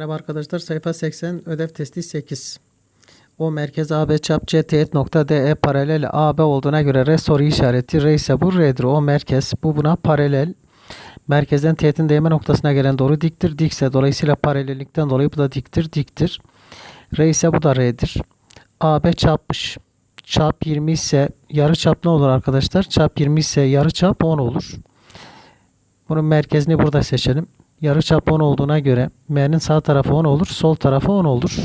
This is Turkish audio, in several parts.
Merhaba arkadaşlar sayfa 80 ödev testi 8. O merkez AB çap C nokta DE paralel AB olduğuna göre R soru işareti R ise bu R'dir. O merkez bu buna paralel. Merkezden teğetin değme noktasına gelen doğru diktir. Dikse dolayısıyla paralellikten dolayı bu da diktir. Diktir. R ise bu da R'dir. AB çapmış. Çap 20 ise yarı çap ne olur arkadaşlar? Çap 20 ise yarı çap 10 olur. Bunun merkezini burada seçelim. Yarı çap 10 olduğuna göre M'nin sağ tarafı 10 olur, sol tarafı 10 olur.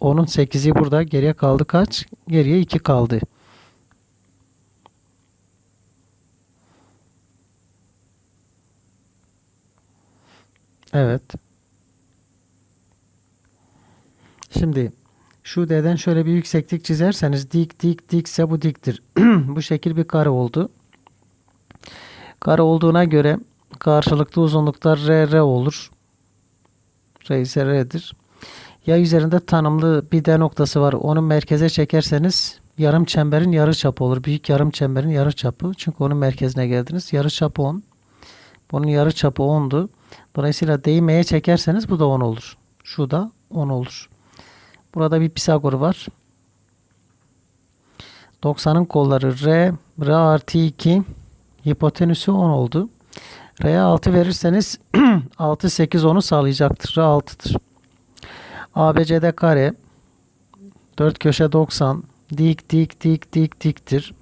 10'un 8'i burada. Geriye kaldı kaç? Geriye 2 kaldı. Evet. Şimdi şu D'den şöyle bir yükseklik çizerseniz dik dik dikse bu diktir. bu şekil bir kare oldu. Kare olduğuna göre karşılıklı uzunluklar R, R olur. R ise R'dir. Yay üzerinde tanımlı bir D noktası var. Onu merkeze çekerseniz yarım çemberin yarı çapı olur. Büyük yarım çemberin yarı çapı. Çünkü onun merkezine geldiniz. Yarı çapı 10. Bunun yarı çapı 10'du. Dolayısıyla D'yi çekerseniz bu da 10 olur. Şu da 10 olur. Burada bir Pisagor var. 90'ın kolları R, R artı 2, hipotenüsü 10 oldu. R'ye 6 verirseniz 6, 8, 10'u sağlayacaktır. R 6'dır. ABCD kare 4 köşe 90 dik dik dik dik diktir.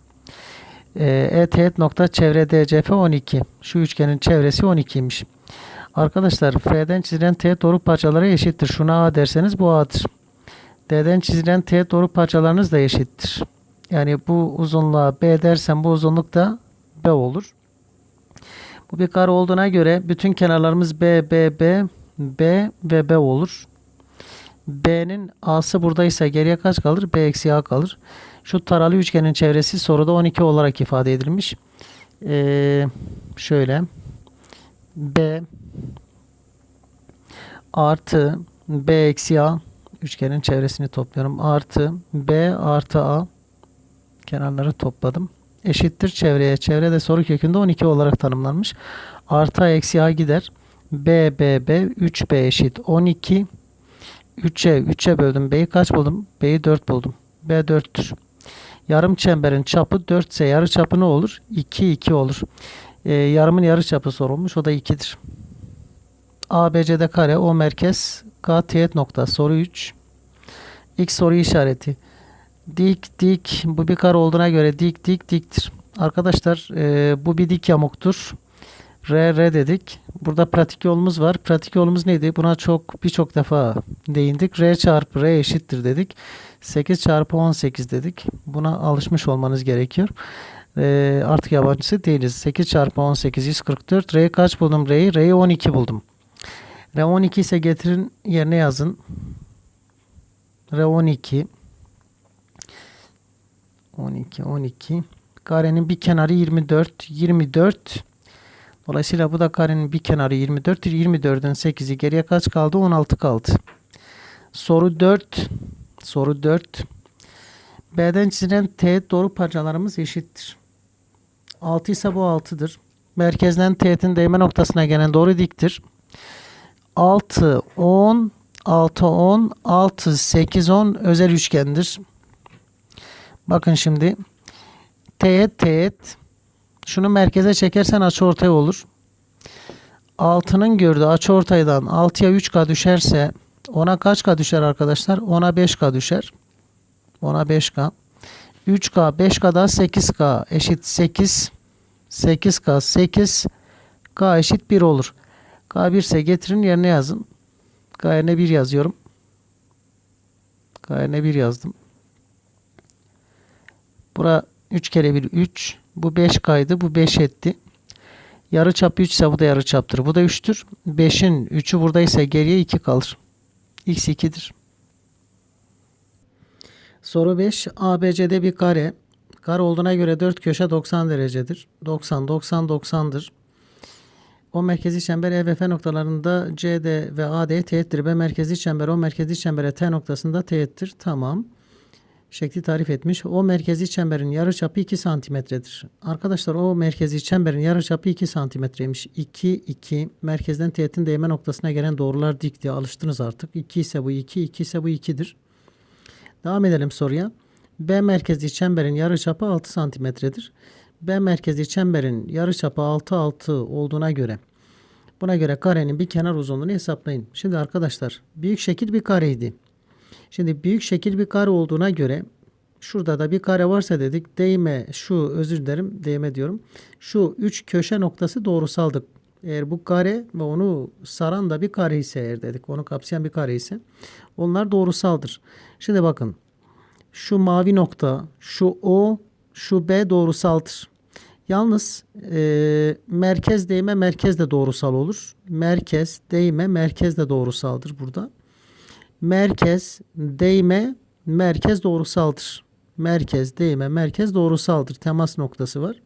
Ee, E teğet nokta çevre DCF 12. Şu üçgenin çevresi 12'ymiş. Arkadaşlar F'den çizilen teğet doğru parçaları eşittir. Şuna A derseniz bu A'dır. D'den çizilen teğet doğru parçalarınız da eşittir. Yani bu uzunluğa B dersen bu uzunluk da B olur. Bu bir kare olduğuna göre bütün kenarlarımız B, B, B, B ve B olur. B'nin A'sı buradaysa geriye kaç kalır? B eksi A kalır. Şu taralı üçgenin çevresi soruda 12 olarak ifade edilmiş. Ee, şöyle. B artı B eksi A üçgenin çevresini topluyorum. Artı B artı A kenarları topladım. Eşittir çevreye. Çevrede soru kökünde 12 olarak tanımlanmış. Artı A eksi A gider. B, B, B, 3B eşit 12. 3'e 3'e böldüm. B'yi kaç buldum? B'yi 4 buldum. B 4'tür. Yarım çemberin çapı 4 ise yarı çapı ne olur? 2, 2 olur. Ee, yarımın yarı çapı sorulmuş. O da 2'dir. ABC'de kare o merkez K teğet nokta. Soru 3. İlk soru işareti. Dik dik bu bir kare olduğuna göre dik dik diktir. Arkadaşlar e, bu bir dik yamuktur. R R dedik. Burada pratik yolumuz var. Pratik yolumuz neydi? Buna çok birçok defa değindik. R çarpı R eşittir dedik. 8 çarpı 18 dedik. Buna alışmış olmanız gerekiyor. E, artık yabancısı değiliz. 8 çarpı 18 144. R'yi kaç buldum? R'yi R'yi 12 buldum. R 12 ise getirin yerine yazın. R 12 12 12 karenin bir kenarı 24 24 Dolayısıyla bu da karenin bir kenarı 24'tür. 24'ün 8'i geriye kaç kaldı? 16 kaldı. Soru 4. Soru 4. B'den çizilen teğet doğru parçalarımız eşittir. 6 ise bu 6'dır. Merkezden teğetin değme noktasına gelen doğru diktir. 6 10 6 10 6 8 10 özel üçgendir. Bakın şimdi teğet teğet şunu merkeze çekersen açıortay olur. 6'nın gördüğü açıortaydan 6'ya 3K düşerse ona kaç K düşer arkadaşlar? Ona 5K düşer. Ona 5K. 3K 5K daha 8K eşit 8. 8K 8 K eşit 1 olur. K 1 ise getirin yerine yazın. K yerine 1 yazıyorum. K yerine 1 yazdım. Bura 3 kere 1 3. Bu 5 kaydı. Bu 5 etti. Yarı çap 3 ise bu da yarı çaptır. Bu da 3'tür. 5'in 3'ü buradaysa geriye 2 kalır. X 2'dir. Soru 5. ABC'de bir kare. Kare olduğuna göre 4 köşe 90 derecedir. 90, 90, 90'dır. O merkezi çember E ve F noktalarında CD ve AD teğettir. B merkezi çember o merkezi çembere T noktasında teğettir. Tamam. Şekli tarif etmiş. O merkezi çemberin yarıçapı 2 santimetredir. Arkadaşlar o merkezi çemberin yarıçapı 2 santimetreymiş. 2, 2. Merkezden teğetin değme noktasına gelen doğrular dik diye alıştınız artık. 2 ise bu 2, 2 ise bu 2'dir. Devam edelim soruya. B merkezli çemberin yarıçapı 6 santimetredir. B merkezli çemberin yarıçapı 6, 6 olduğuna göre buna göre karenin bir kenar uzunluğunu hesaplayın. Şimdi arkadaşlar büyük şekil bir kareydi. Şimdi büyük şekil bir kare olduğuna göre şurada da bir kare varsa dedik değme şu özür dilerim değme diyorum. Şu üç köşe noktası doğrusaldır. Eğer bu kare ve onu saran da bir kare ise eğer dedik onu kapsayan bir kare ise onlar doğrusaldır. Şimdi bakın şu mavi nokta şu O şu B doğrusaldır. Yalnız e, merkez değme merkez de doğrusal olur. Merkez değme merkez de doğrusaldır burada merkez, değme, merkez doğrusaldır. Merkez, değme, merkez doğrusaldır. Temas noktası var.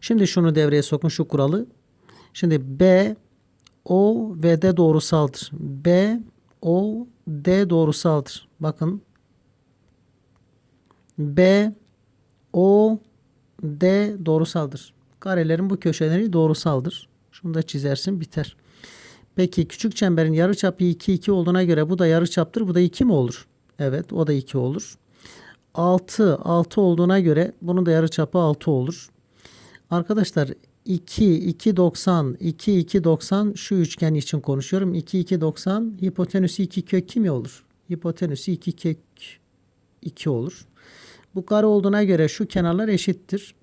Şimdi şunu devreye sokun şu kuralı. Şimdi B, O ve D doğrusaldır. B, O, D doğrusaldır. Bakın. B, O, D doğrusaldır. Karelerin bu köşeleri doğrusaldır. Şunu da çizersin biter. Peki küçük çemberin yarıçapı 2 2 olduğuna göre bu da yarıçaptır. Bu da 2 mi olur? Evet o da 2 olur. 6 6 olduğuna göre bunun da yarıçapı 6 olur. Arkadaşlar 2 2 90 2 2 90 şu üçgen için konuşuyorum. 2 2 90 hipotenüsü 2 kök kimi olur? Hipotenüsü 2 kök 2 olur. Bu kare olduğuna göre şu kenarlar eşittir.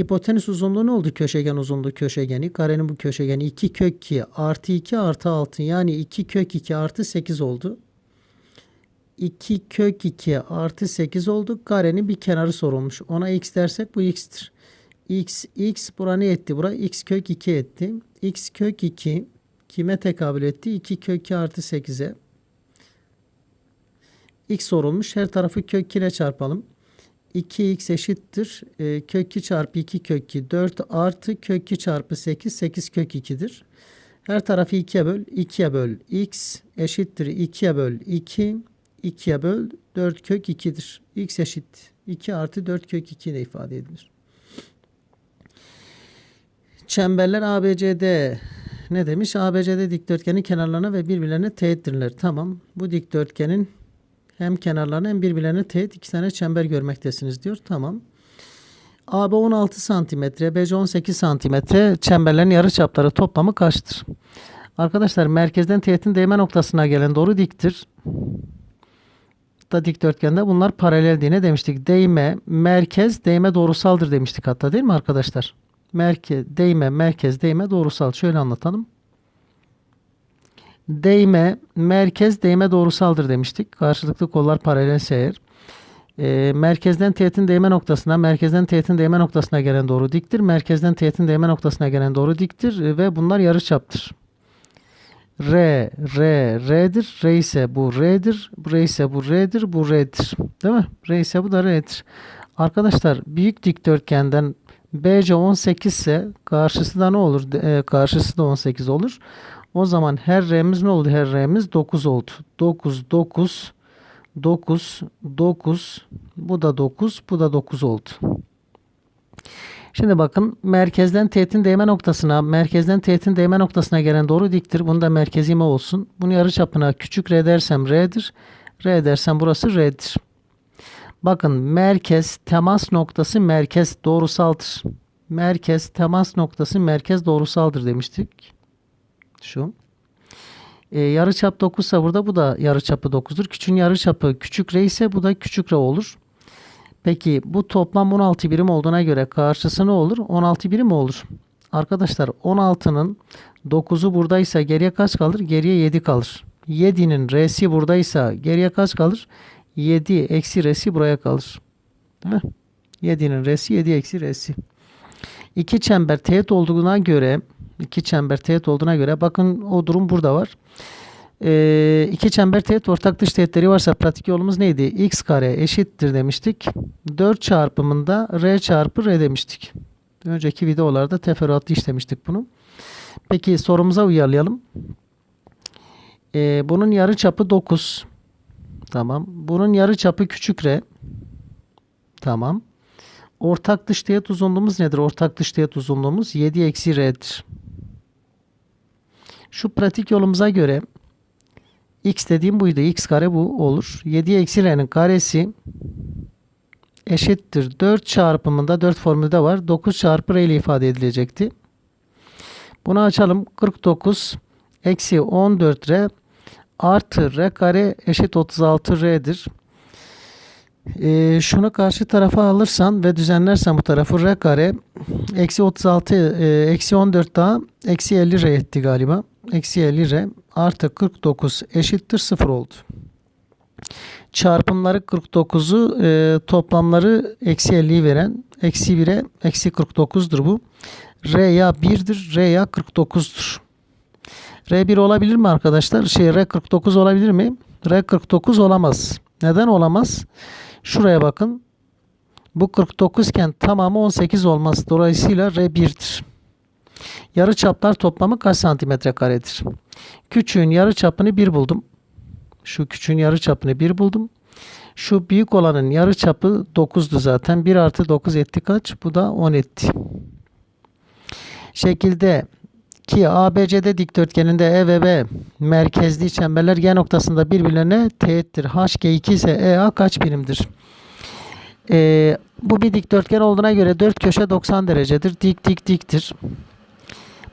Hipotenüs uzunluğu ne oldu? Köşegen uzunluğu köşegeni. Karenin bu köşegeni 2 kök 2 artı 2 artı 6 yani 2 kök 2 artı 8 oldu. 2 kök 2 artı 8 oldu. Karenin bir kenarı sorulmuş. Ona x dersek bu x'tir. x, x bura ne etti? Bura x kök 2 etti. x kök 2 kime tekabül etti? 2 kök 2 artı 8'e. x sorulmuş. Her tarafı kök 2 ile çarpalım. 2x eşittir. E, kök 2 çarpı 2 kök 2 4 artı kök 2 çarpı 8 8 kök 2'dir. Her tarafı 2'ye böl 2'ye böl x eşittir 2'ye böl 2 2'ye böl 4 kök 2'dir. x eşit 2 artı 4 kök 2 ile ifade edilir. Çemberler ABCD ne demiş? ABCD dikdörtgenin kenarlarına ve birbirlerine teğettirler. Tamam. Bu dikdörtgenin hem kenarlarına hem birbirlerine teğet iki tane çember görmektesiniz diyor. Tamam. AB 16 santimetre, BC 18 santimetre. Çemberlerin yarı çapları toplamı kaçtır? Arkadaşlar merkezden teğetin değme noktasına gelen doğru diktir. Da dikdörtgende bunlar paralel diye demiştik? Değme, merkez, değme doğrusaldır demiştik hatta değil mi arkadaşlar? Merkez, değme, merkez, değme doğrusal. Şöyle anlatalım değme, merkez değme doğrusaldır demiştik. Karşılıklı kollar paralel eğer. E, merkezden teğetin değme noktasına, merkezden teğetin değme noktasına gelen doğru diktir. Merkezden teğetin değme noktasına gelen doğru diktir e, ve bunlar yarıçaptır. R, R, R'dir. R ise bu R'dir. R ise bu R'dir. Bu R'dir. Değil mi? R ise bu da R'dir. Arkadaşlar büyük dikdörtgenden BC 18 ise karşısı da ne olur? E, karşısı da 18 olur. O zaman her R'miz ne oldu? Her R'miz 9 oldu. 9, 9, 9, 9. Bu da 9, bu da 9 oldu. Şimdi bakın merkezden teğetin değme noktasına, merkezden teğetin değme noktasına gelen doğru diktir. Bunu da merkezime olsun. Bunu yarı çapına küçük r dersem r'dir. R dersem burası r'dir. Bakın merkez temas noktası merkez doğrusaldır. Merkez temas noktası merkez doğrusaldır demiştik şu. E, yarı çap 9 ise burada bu da yarı çapı 9'dur. Küçüğün yarı çapı küçük r ise bu da küçük r olur. Peki bu toplam 16 birim olduğuna göre karşısı ne olur? 16 birim olur. Arkadaşlar 16'nın 9'u buradaysa geriye kaç kalır? Geriye 7 kalır. 7'nin r'si buradaysa geriye kaç kalır? 7 eksi r'si buraya kalır. Değil mi? 7'nin r'si 7 eksi r'si. İki çember teğet olduğuna göre iki çember teğet olduğuna göre bakın o durum burada var. Ee, iki çember teğet ortak dış teğetleri varsa pratik yolumuz neydi? x kare eşittir demiştik. 4 çarpımında r çarpı r demiştik. Önceki videolarda teferruatlı işlemiştik bunu. Peki sorumuza uyarlayalım. Ee, bunun yarı çapı 9. Tamam. Bunun yarı çapı küçük r. Tamam. Ortak dış teğet uzunluğumuz nedir? Ortak dış teğet uzunluğumuz 7 eksi r'dir. Şu pratik yolumuza göre x dediğim buydu. x kare bu olur. 7 eksi r'nin karesi eşittir. 4 çarpımında 4 formülde var. 9 çarpı r ile ifade edilecekti. Bunu açalım. 49 eksi 14 r artı r kare eşit 36 r'dir. Ee, şunu karşı tarafa alırsan ve düzenlersen bu tarafı r kare eksi 36 e, eksi 14 daha eksi 50 r etti galiba. Eksi 50 r artı 49 eşittir 0 oldu. Çarpımları 49'u e, toplamları eksi 50'yi veren eksi 1'e eksi 49'dur bu. R ya 1'dir R ya 49'dur. R1 olabilir mi arkadaşlar? Şey R49 olabilir mi? R49 olamaz. Neden olamaz? Şuraya bakın. Bu 49 iken tamamı 18 olmaz. Dolayısıyla R1'dir. Yarı çaplar toplamı kaç santimetre karedir? Küçüğün yarı çapını 1 buldum. Şu küçüğün yarı çapını 1 buldum. Şu büyük olanın yarı çapı 9'du zaten. 1 artı 9 etti kaç? Bu da 10 etti. Şekilde ki ABCD dikdörtgeninde E ve B merkezli çemberler G noktasında birbirlerine teğettir. HG2 ise EA kaç birimdir? Ee, bu bir dikdörtgen olduğuna göre 4 köşe 90 derecedir. Dik dik diktir.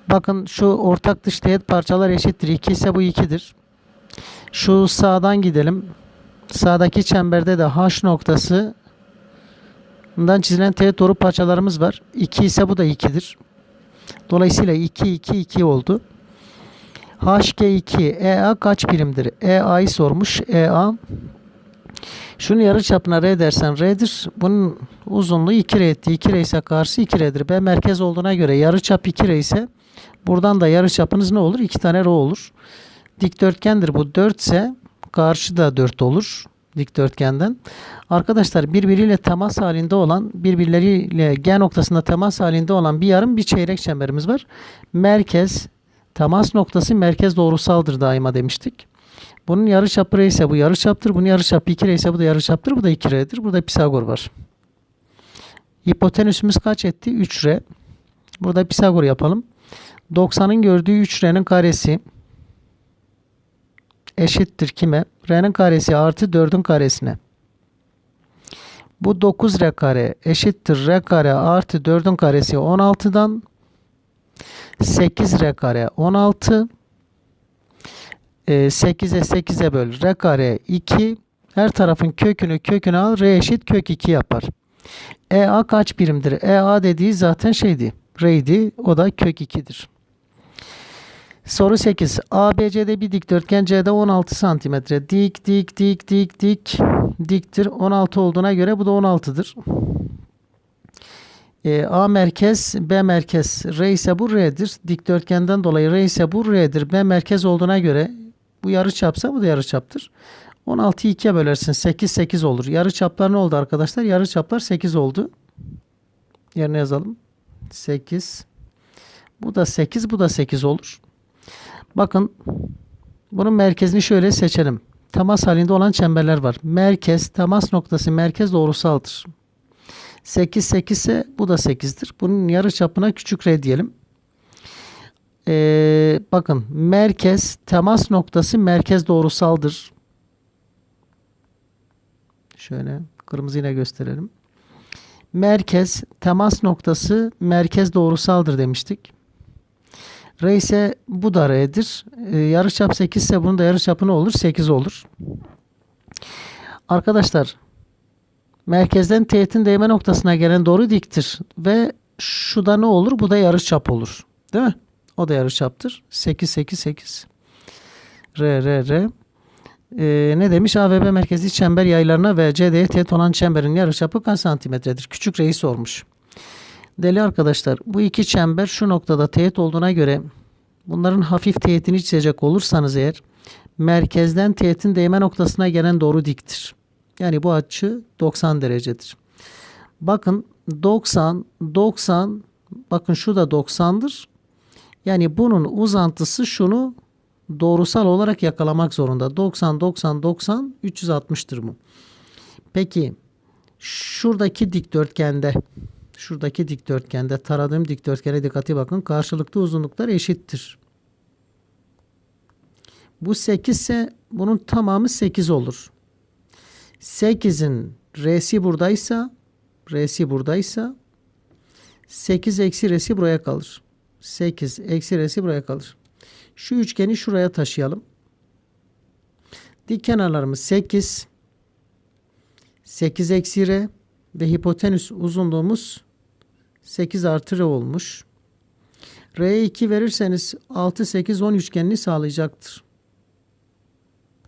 Bakın şu ortak dış teğet parçalar eşittir. 2 ise bu 2'dir. Şu sağdan gidelim. Sağdaki çemberde de H noktası bundan çizilen teğet doğru parçalarımız var. 2 ise bu da 2'dir. Dolayısıyla 2 2 2 oldu. HG2 EA kaç birimdir? EA'yı sormuş. EA şunu yarı çapına R dersen R'dir. Bunun uzunluğu 2R etti. 2R ise karşı 2R'dir. B merkez olduğuna göre yarı çap 2R ise buradan da yarı çapınız ne olur? 2 tane R olur. Dikdörtgendir bu 4 ise karşı da 4 olur dikdörtgenden. Arkadaşlar birbiriyle temas halinde olan, birbirleriyle G noktasında temas halinde olan bir yarım bir çeyrek çemberimiz var. Merkez, temas noktası merkez doğrusaldır daima demiştik. Bunun yarı çapı R ise bu yarı çaptır. Bunun yarı çapı 2 R ise bu da yarı çaptır. Bu da 2 R'dir. Burada Pisagor var. Hipotenüsümüz kaç etti? 3 R. Burada Pisagor yapalım. 90'ın gördüğü 3 R'nin karesi eşittir kime? R'nin karesi artı 4'ün karesine. Bu 9 R kare eşittir R kare artı 4'ün karesi 16'dan 8 R kare 16 8'e 8'e böl R kare 2 her tarafın kökünü kökünü al R eşit kök 2 yapar. EA kaç birimdir? EA dediği zaten şeydi. R'ydi. O da kök 2'dir. Soru 8. ABC'de bir dikdörtgen C'de 16 santimetre. Dik dik dik dik dik diktir. 16 olduğuna göre bu da 16'dır. E, A merkez, B merkez. R ise bu R'dir. Dikdörtgenden dolayı R ise bu R'dir. B merkez olduğuna göre bu yarı çapsa bu da yarı çaptır. 16'yı 2'ye bölersin. 8 8 olur. Yarı çaplar ne oldu arkadaşlar? Yarı çaplar 8 oldu. Yerine yazalım. 8. Bu da 8, bu da 8 olur. Bakın bunun merkezini şöyle seçelim. Temas halinde olan çemberler var. Merkez, temas noktası merkez doğrusaldır. 8 8 ise bu da 8'dir. Bunun yarı çapına küçük r diyelim. Ee, bakın merkez, temas noktası merkez doğrusaldır. Şöyle kırmızı yine gösterelim. Merkez, temas noktası merkez doğrusaldır demiştik. R ise bu da R'dir. Ee, yarıçap 8 ise bunun da yarıçapı ne olur? 8 olur. Arkadaşlar merkezden teğetin değme noktasına gelen doğru diktir. Ve şu da ne olur? Bu da yarıçap olur. Değil mi? O da yarıçaptır. 8 8 8. R R R. Ee, ne demiş? A ve B merkezi çember yaylarına ve CD'ye teğet olan çemberin yarıçapı kaç santimetredir? Küçük R'yi sormuş. Deli arkadaşlar bu iki çember şu noktada teğet olduğuna göre bunların hafif teğetini çizecek olursanız eğer merkezden teğetin değme noktasına gelen doğru diktir. Yani bu açı 90 derecedir. Bakın 90 90 bakın şu da 90'dır. Yani bunun uzantısı şunu doğrusal olarak yakalamak zorunda. 90, 90, 90, 360'tır bu. Peki şuradaki dikdörtgende şuradaki dikdörtgende taradığım dikdörtgene dikkati bakın. Karşılıklı uzunluklar eşittir. Bu 8 ise bunun tamamı 8 olur. 8'in R'si buradaysa R'si buradaysa 8 eksi R'si buraya kalır. 8 eksi R'si buraya kalır. Şu üçgeni şuraya taşıyalım. Dik kenarlarımız 8 8 eksi R ve hipotenüs uzunluğumuz 8 artı R olmuş. R'ye 2 verirseniz 6, 8, 10 üçgenini sağlayacaktır.